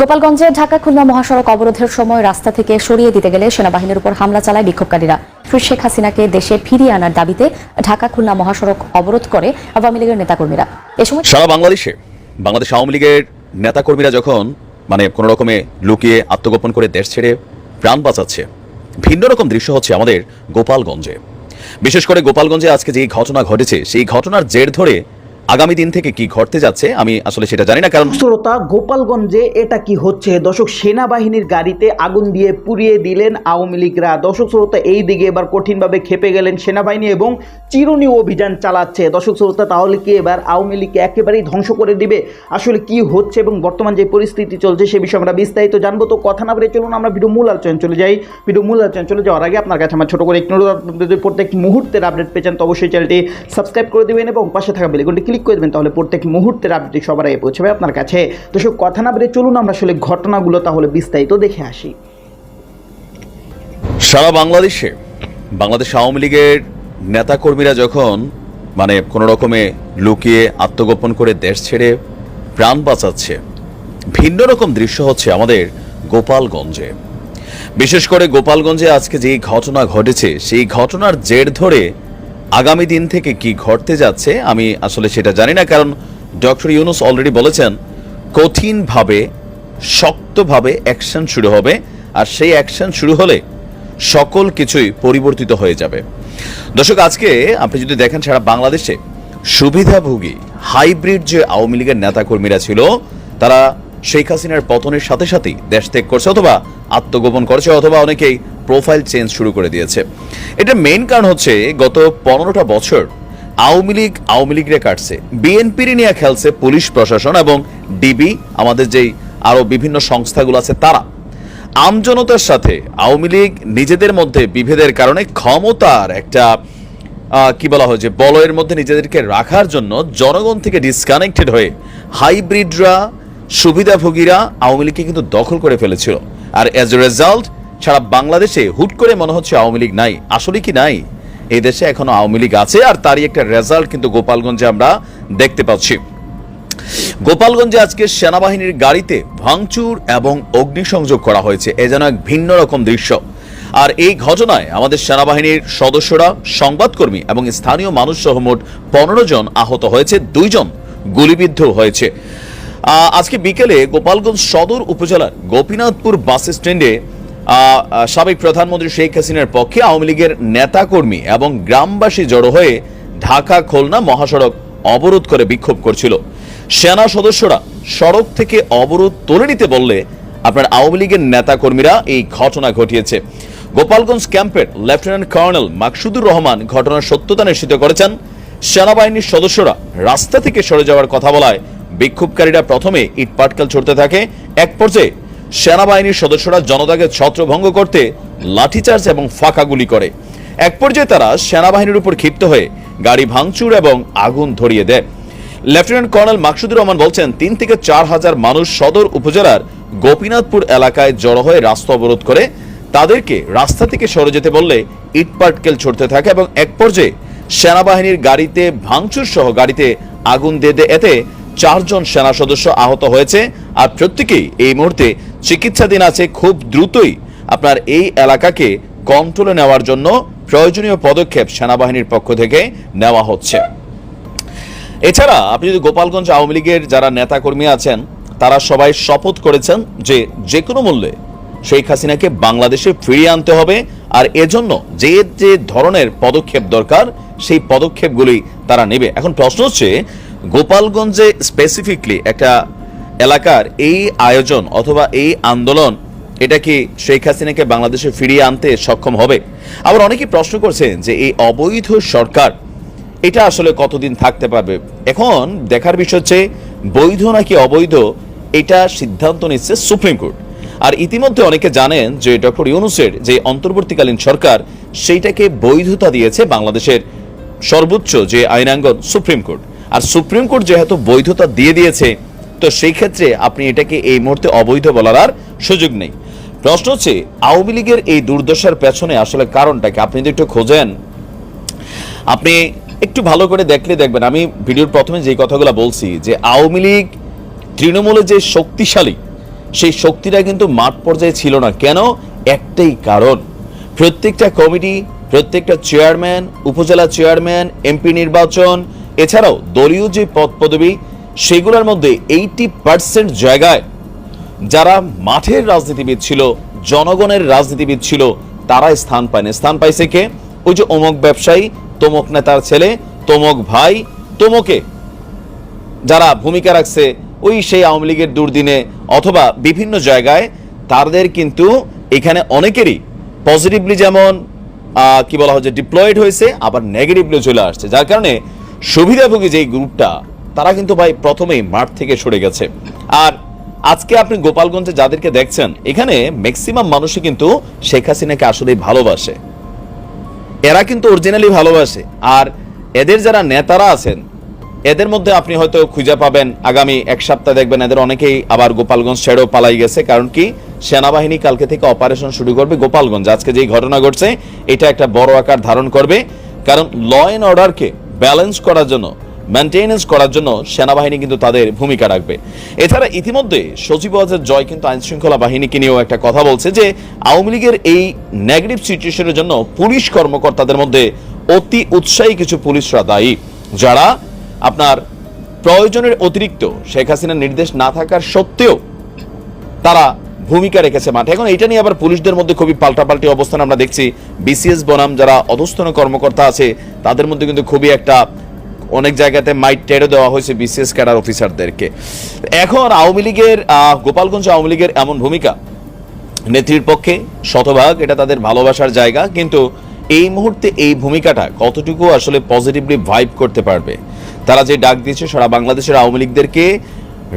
গোপালগঞ্জে ঢাকা খুলনা মহাসড়ক অবরোধের সময় রাস্তা থেকে সরিয়ে দিতে গেলে সেনাবাহিনীর উপর হামলা চালায় বিক্ষোভকারীরা। শেখ হাসিনাকে দেশে ফিরিয়ে আনার দাবিতে ঢাকা খুলনা মহাসড়ক অবরোধ করে আওয়ামী লীগের নেতাকর্মীরা। এ সময় সারা বাংলাদেশে, বাংলাদেশ আওয়ামী লীগের নেতাকর্মীরা যখন মানে কোনো রকমে লুকিয়ে আত্মগোপন করে দেশ ছেড়ে প্রাণ বাঁচাচ্ছে, ভিন্ন রকম দৃশ্য হচ্ছে আমাদের গোপালগঞ্জে। বিশেষ করে গোপালগঞ্জে আজকে যে ঘটনা ঘটেছে, সেই ঘটনার জের ধরে আগামী দিন থেকে কি ঘটতে যাচ্ছে, আমি আসলে সেটা জানি না, কারণ শ্রোতা গোপালগঞ্জে এটা কি হচ্ছে? দর্শক, সেনাবাহিনীর গাড়িতে আগুন দিয়ে পুড়িয়ে দিলেন আওয়ামী লীগরা। দর্শক, শ্রোতা, এই দিকে এবার কঠিনভাবে খেপে গেলেন সেনাবাহিনী এবং চিরুনি অভিযান চালাচ্ছে। দর্শক, শ্রোতা, তাহলে কি এবার আওয়ামী লীগকে একেবারেই ধ্বংস করে দিবে? আসলে কি হচ্ছে এবং বর্তমান যে পরিস্থিতি চলছে সে বিষয়ে আমরা বিস্তারিত জানব। তো কথা না বলে চলুন, আমরা ভিডিও মূল আলোচনা চলে যাই। ভিডিও মূল আলোচনা চলে যাওয়ার আগে আপনার কাছে আমার ছোট করে একটু প্রত্যেক মুহূর্তের আপডেট পেয়েছেন তো অবশ্যই চ্যানেলটি সাবস্ক্রাইব করে দেবেন এবং পাশে থাকা বেলিকনটি ক্লিক করে দেবেন, তাহলে প্রত্যেক মুহূর্তের আপডেট সবার আগে পৌঁছাবে আপনার কাছে। তো সব কথা না বলে চলুন, আমরা আসলে ঘটনাগুলো তাহলে বিস্তারিত দেখে আসি। সারা বাংলাদেশে, বাংলাদেশ আওয়ামী লীগের নেতাকর্মীরা যখন মানে কোনো রকমে লুকিয়ে আত্মগোপন করে দেশ ছেড়ে প্রাণ বাঁচাচ্ছে, ভিন্ন রকম দৃশ্য হচ্ছে আমাদের গোপালগঞ্জে। বিশেষ করে গোপালগঞ্জে আজকে যে ঘটনা ঘটেছে, সেই ঘটনার জের ধরে আগামী দিন থেকে কি ঘটতে যাচ্ছে, আমি আসলে সেটা জানি না, কারণ ডক্টর ইউনুস অলরেডি বলেছেন, কঠিনভাবে, শক্তভাবে অ্যাকশন শুরু হবে, আর সেই অ্যাকশন শুরু হলে সকল কিছুই পরিবর্তিত হয়ে যাবে। দর্শক, আজকে আপনি যদি দেখেন সারা বাংলাদেশে সুবিধাভোগী, হাইব্রিড যে আওয়ামী লীগের নেতাকর্মীরা ছিল, তারা শেখ হাসিনার পতনের সাথে সাথেই দেশ ত্যাগ করছে, অথবা আত্মগোপন করছে, অথবা অনেকেই প্রোফাইল চেঞ্জ শুরু করে দিয়েছে। এটা মেইন কারণ হচ্ছে গত পনেরোটা বছর আওয়ামী লীগ, আওয়ামী লীগরে কাটছে। বিএনপির নিয়ে খেলছে পুলিশ, প্রশাসন এবং ডিবি, আমাদের যেই আরও বিভিন্ন সংস্থাগুলো আছে তারা। আমজনতার সাথে আওয়ামী লীগ নিজেদের মধ্যে বিভেদের কারণে ক্ষমতার একটা কি বলা হয় যে বলয়ের মধ্যে নিজেদেরকে রাখার জন্য জনগণ থেকে ডিসকানেক্টেড হয়ে হাইব্রিডরা সুবিধাভোগীরা আওয়ামী লীগকে কিন্তু দখল করে ফেলেছিল। আর এজ এ রেজাল্ট সারা বাংলাদেশে হুট করে মনে হচ্ছে আওয়ামী লীগ নাই। আসলে কি নাই? এই দেশে এখনও আওয়ামী লীগ আছে আর তারই একটা রেজাল্ট কিন্তু গোপালগঞ্জে আমরা দেখতে পাচ্ছি। গোপালগঞ্জে আজকে সেনাবাহিনীর গাড়িতে ভাঙচুর এবং অগ্নিসংযোগ করা হয়েছে। এ যেন এক ভিন্ন রকম দৃশ্য। আর এই ঘটনায় আমাদের সেনাবাহিনীর সদস্যরা, সংবাদকর্মী এবং স্থানীয় মানুষ সহ মোট পনেরো জন আহত হয়েছে, দুইজন গুলিবিদ্ধ হয়েছে। আজকে বিকেলে গোপালগঞ্জ সদর উপজেলার গোপীনাথপুর বাস স্ট্যান্ডে সাবেক প্রধানমন্ত্রী শেখ হাসিনার পক্ষে আওয়ামী লীগের নেতাকর্মী এবং গ্রামবাসী জড়ো হয়ে ঢাকা খুলনা মহাসড়ক অবরোধ করে বিক্ষোভ করছিল। সেনা সদস্যরা সড়ক থেকে অবরোধ তুলে নিতে বললে আপনার আওয়ামী লীগের নেতাকর্মীরা এই ঘটনা ঘটিয়েছে। গোপালগঞ্জ ক্যাম্পের লেফটেন্যান্ট কর্নেল মাকসুদুর রহমান ঘটনার সত্যতা নিশ্চিত করেছেন। সেনাবাহিনীর সদস্যরা রাস্তা থেকে সরে যাওয়ার কথা বলায় বিক্ষোভকারীরা প্রথমে ইট পাটকেল ছড়তে থাকে। এক পর্যায়ে সেনাবাহিনীর সদস্যরা জনতাকে ছত্রভঙ্গ করতে লাঠিচার্জ এবং ফাঁকা গুলি করে। এক পর্যায়ে তারা সেনাবাহিনীর উপর ক্ষিপ্ত হয়ে গাড়ি ভাঙচুর এবং আগুন ধরিয়ে দেয়। লেফটেন্যান্ট কর্নেল মাকসুদুর রহমান বলছেন, তিন থেকে চার হাজার মানুষ সদর উপজেলার গোপীনাথপুর এলাকায় জড়ো হয়ে রাস্তা অবরোধ করে। তাদেরকে রাস্তা থেকে সরে যেতে বললে ইটপাটকেল ছড়তে থাকে এবং এক পর্যায়ে সেনাবাহিনীর গাড়িতে ভাঙচুর সহ গাড়িতে আগুন দিয়ে দেয়। এতে চারজন সেনা সদস্য আহত হয়েছে। আর প্রত্যেকেই এই মুহূর্তে চিকিৎসাধীন আছে খুব দ্রুতই আপনার এই এলাকাকে কন্ট্রোলে নেওয়ার জন্য প্রয়োজনীয় পদক্ষেপ সেনাবাহিনীর পক্ষ থেকে নেওয়া হচ্ছে। এছাড়া আপনি যদি গোপালগঞ্জ আওয়ামী লীগের যারা নেতাকর্মী আছেন, তারা সবাই শপথ করেছেন যে যে কোনো মূল্যে শেখ হাসিনাকে বাংলাদেশে ফিরিয়ে আনতে হবে আর এজন্য যে যে ধরনের পদক্ষেপ দরকার, সেই পদক্ষেপগুলি তারা নেবে। এখন প্রশ্ন হচ্ছে, গোপালগঞ্জে স্পেসিফিকলি একটা এলাকার এই আয়োজন অথবা এই আন্দোলন, এটা কি শেখ হাসিনাকে বাংলাদেশে ফিরিয়ে আনতে সক্ষম হবে? আবার অনেকেই প্রশ্ন করছেন যে এই অবৈধ সরকার, এটা আসলে কতদিন থাকতে পারবে? এখন দেখার বিষয় হচ্ছে, বৈধ নাকি অবৈধ, এটা সিদ্ধান্ত নিচ্ছে সুপ্রিম কোর্ট। আর ইতিমধ্যে অনেকে জানেন যে ডক্টর ইউনুসের যে অন্তর্বর্তীকালীন সরকার, সেইটাকে বৈধতা দিয়েছে বাংলাদেশের সর্বোচ্চ যে আইনাঙ্গন সুপ্রিম কোর্ট। আর সুপ্রিম কোর্ট যেহেতু বৈধতা দিয়ে দিয়েছে তো সেই ক্ষেত্রে আপনি এটাকে এই মুহূর্তে অবৈধ বলার আর সুযোগ নেই। প্রশ্ন হচ্ছে, আওয়ামী লীগের এই দুর্দশার পেছনে আসলে কারণটাকে আপনি যদি একটু খোঁজেন, আপনি একটু ভালো করে দেখলে দেখবেন, আমি ভিডিওর প্রথমে যে কথাগুলো বলছি, যে আওয়ামী লীগ তৃণমূলে যে শক্তিশালী, সেই শক্তিটা কিন্তু মাঠ পর্যায়ে ছিল না। কেন? একটাই কারণ। প্রত্যেকটা কমিটি, প্রত্যেকটা চেয়ারম্যান, উপজেলা চেয়ারম্যান, এমপি নির্বাচন, এছাড়াও দলীয় যে পদ পদবি সেগুলোর মধ্যে এইটি পার্সেন্ট জায়গায় যারা মাঠের রাজনীতিবিদ ছিল, জনগণের রাজনীতিবিদ ছিল তারা স্থান পায়নি। স্থান পাইছে কে? ওই যে অমুক ব্যবসায়ী, তমুক নেতার ছেলে, তমুক ভাই, তমুকে যারা ভূমিকা রাখছে ওই সেই আওয়ামী লীগের দুর্দিনে অথবা বিভিন্ন জায়গায়, তাদের কিন্তু এখানে অনেকেরই পজিটিভলি যেমন কি বলা হচ্ছে ডিপ্লয়েড হয়েছে, আবার নেগেটিভলি চলে আসছে। যার কারণে সুবিধাভোগী যেই গ্রুপটা তারা কিন্তু ভাই প্রথমেই মাঠ থেকে সরে গেছে। আর আজকে আপনি গোপালগঞ্জে যাদেরকে দেখছেন, এখানে ম্যাক্সিমাম মানুষই কিন্তু শেখ হাসিনাকে আসলেই ভালোবাসে। এরা কিন্তু অরিজিনালি ভালোবাসে। আর এদের যারা নেতারা আছেন, এদের মধ্যে আপনি হয়তো খুঁজে পাবেন, আগামী এক সপ্তাহ দেখবেন এদের অনেকেই আবার গোপালগঞ্জ ছেড়েও পালাই গেছে। কারণ কি? সেনাবাহিনী কালকে থেকে অপারেশন শুরু করবে গোপালগঞ্জ। আজকে যেই ঘটনা ঘটছে, এটা একটা বড় আকার ধারণ করবে। কারণ ল অ্যান্ড অর্ডারকে ব্যালেন্স করার জন্য মেনটেনেন্স করার জন্য সেনাবাহিনী কিন্তু তাদের ভূমিকা রাখবে। এছাড়া ইতিমধ্যে সচিব ওয়াজের জয় কিন্তু আইন শৃঙ্খলা বাহিনীকে নিয়েও একটা কথা বলছে যে, আওয়ামী লীগের এই নেগেটিভ সিচুয়েশনের জন্য পুলিশ কর্মকর্তাদের মধ্যে অতি উৎসাহী কিছু পুলিশরা দায়ী। যারা আপনার প্রয়োজনের অতিরিক্ত শেখ হাসিনার নির্দেশ না থাকার সত্ত্বেও তারা ভূমিকা রেখেছে মাঠে। এখন এটা নিয়ে আবার পুলিশদের মধ্যে খুবই পাল্টাপাল্টি অবস্থান আমরা দেখছি। বিসিএস বনাম যারা অধস্থন কর্মকর্তা আছে, তাদের মধ্যে কিন্তু খুবই একটা অনেক জায়গাতে মাইট টেরো দেওয়া হয়েছে বিসিএস ক্যাডার অফিসারদেরকে। এখন আওয়ামী লীগের গোপালগঞ্জ আওয়ামী লীগের এমন ভূমিকা, নেত্রীর পক্ষে শতভাগ, এটা তাদের ভালোবাসার জায়গা, কিন্তু এই মুহূর্তে এই ভূমিকাটা কতটুকু আসলে পজিটিভলি ভাইব করতে পারবে? তারা যে ডাক দিয়েছে, সারা বাংলাদেশের আওয়ামী লীগদেরকে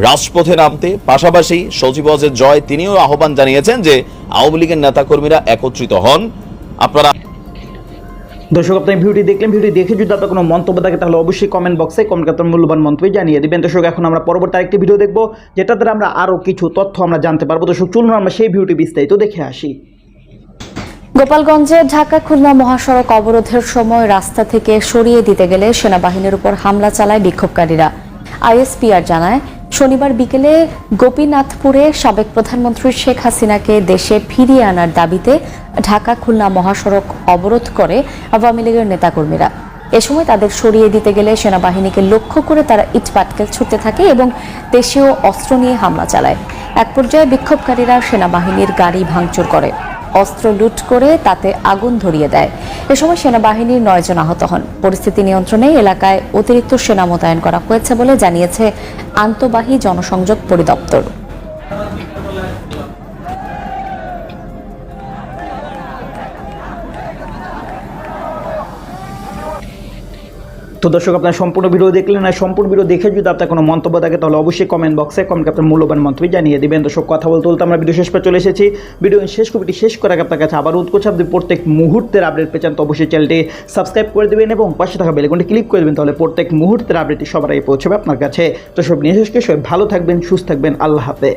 রাজপথে নামতে, পাশাপাশি সচিব অজের জয় তিনিও আহ্বান জানিয়েছেন যে আওয়ামী লীগের নেতাকর্মীরা একত্রিত হন। আপনারা দর্শক আপনি ভিডিওটি দেখলেন। ভিডিও দেখে যদি আপনার কোনো মন্তব্য থাকে, তাহলে অবশ্যই কমেন্ট বক্সে কমেন্ট আপনার মূল্যবান মন্তব্য জানিয়ে দিবেন। দর্শক, এখন আমরা পরবর্তী আরেকটি ভিডিও দেখব যেটা দ্বারা আমরা আরও কিছু তথ্য আমরা জানতে পারব। দর্শক, চলুন আমরা সেই ভিডিওটি বিস্তারিত দেখে আসি। গোপালগঞ্জে ঢাকা খুলনা মহাসড়ক অবরোধের সময় রাস্তা থেকে সরিয়ে দিতে গেলে সেনাবাহিনীর উপর হামলা চালায় বিক্ষোভকারীরা। আইএসপিআর জানায় শনিবার বিকেলে গোপীনাথপুরে সাবেক প্রধানমন্ত্রী শেখ হাসিনাকে দেশে ফিরিয়ে আনার দাবিতে ঢাকা খুলনা মহাসড়ক অবরোধ করে আওয়ামী লীগের নেতাকর্মীরা। এ সময় তাদের সরিয়ে দিতে গেলে সেনাবাহিনীকে লক্ষ্য করে তারা ইট পাটকেল ছুটতে থাকে এবং দেশীয় অস্ত্র নিয়ে হামলা চালায়। এক পর্যায়ে বিক্ষোভকারীরা সেনাবাহিনীর গাড়ি ভাঙচুর করে। অস্ত্র লুট করে তাতে আগুন ধরিয়ে দেয়। এ সময় সেনাবাহিনীর নয়জন আহত হন। পরিস্থিতি নিয়ন্ত্রণে এলাকায় অতিরিক্ত সেনা মোতায়েন করা হয়েছে বলে জানিয়েছে আন্তঃবাহী জনসংযোগ পরিদপ্তর। তো দর্শক, আপনার সম্পূর্ণ ভিডিও দেখলেন আর সম্পূর্ণ ভিডিও দেখে যদি আপনার কোনো মন্তব্য থাকে, তাহলে অবশ্যই কমেন্ট বক্সে কমেন্ট আপনার মূল্যবান মন্তব্য জানিয়ে দিবেন। দর্শক, কথা বলতে বলতে আমরা ভিডিও শেষ পর চলে এসেছি। ভিডিও শেষ কপিটি শেষ করার আপনার কাছে আবার উৎকোচ আপনি প্রত্যেক মুহূর্তের আপডেট পেয়েছেন তো অবশ্যই চ্যানেলটি সাবস্ক্রাইব করে দেবেন এবং পাশে থাকা বেলেকনটি ক্লিক করে দেবেন, তাহলে প্রত্যেক মুহূর্তের আপডেটটি সবার আগে পৌঁছবে আপনার কাছে। তো সব নিয়ে শেষ করে সবাই ভালো থাকবেন, সুস্থ থাকবেন। আল্লাহ হাফেজ।